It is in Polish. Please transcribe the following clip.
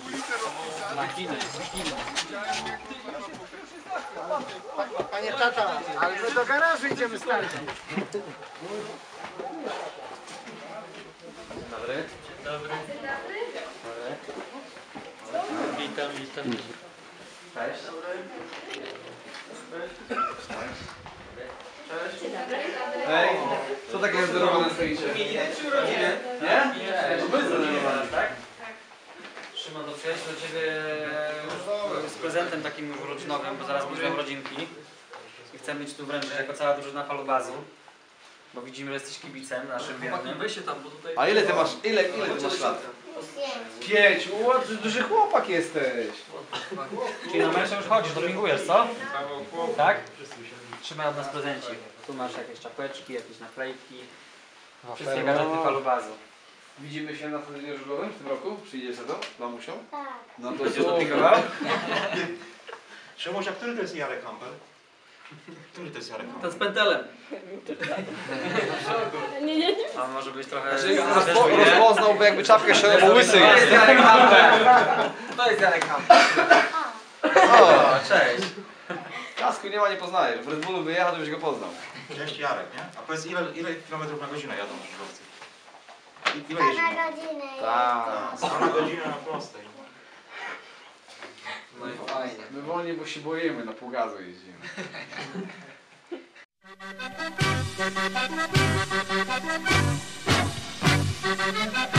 chodzi. Na Chiny, Chiny. Panie tata, ale my do garażu idziemy stary. Dobry. Dzień dobry. Witam, witam. Cześć. Cześć. Cześć. Ej, co takiego zdrowego stoicie? Imieniny czy urodziny? To przyjechaliśmy do Ciebie z prezentem takim już urodzinowym, bo zaraz będziemy rodzinki. I chcemy Ci tu wręczyć jako cała drużyna falobazu. Bo widzimy, że jesteś kibicem naszym wiernym. Się tam, bo tutaj... A ile ty masz, ile, ile ty masz lat? Pięć. Ty duży chłopak jesteś. Czyli na mecze już chodzisz, dopingujesz, co? Tak? Trzymaj od nas prezencik. Tu masz jakieś czapeczki, jakieś naklejki. Wszystkie gadżety falobazu. Widzimy się na stadionie żużlowym w tym roku? Przyjdziesz za to? Mamusią? Tak. No to Będziesz super. dopingował? Szymuś, a który to jest Jarek Kampel? Który to jest Jarek Kampel? Ten z pentelem. Nie, nie, nie. A może być trochę... Znaczy, rozpo, rozpoznałby jakby czapkę bo łysy jest. Jarek Hampel. To jest Jarek Hampel. O, Cześć. kasku nie ma, nie poznajesz. W Red Bullu wyjechał, to byś go poznał. Cześć Jarek, nie? A powiedz, ile, ile kilometrów na godzinę jadą żużlowcy? I- Ile A jeździmy? na godzinę Tak. jest. A na godzinę na prostej. No i fajnie. My wolniej, bo się boimy, na pół gazu jeździmy. Thank